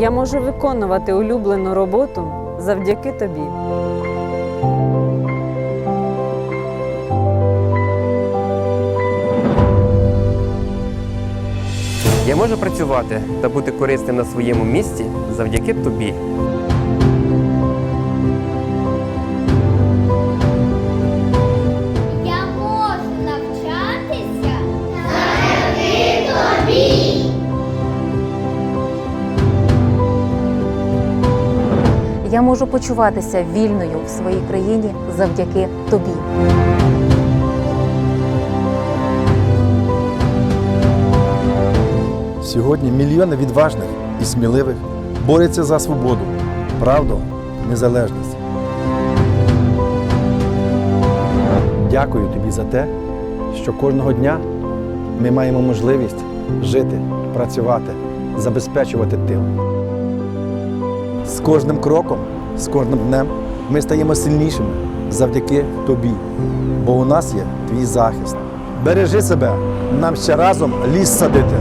Я можу виконувати улюблену роботу завдяки тобі. Я можу працювати та бути корисним на своєму місці завдяки тобі. Я можу почуватися вільною в своїй країні завдяки тобі. Сьогодні мільйони відважних і сміливих борються за свободу, правду, незалежність. Дякую тобі за те, що кожного дня ми маємо можливість жити, працювати, забезпечувати тил. З кожним кроком, з кожним днем ми стаємо сильнішими завдяки тобі, бо у нас є твій захист. Бережи себе, нам ще разом ліс садити.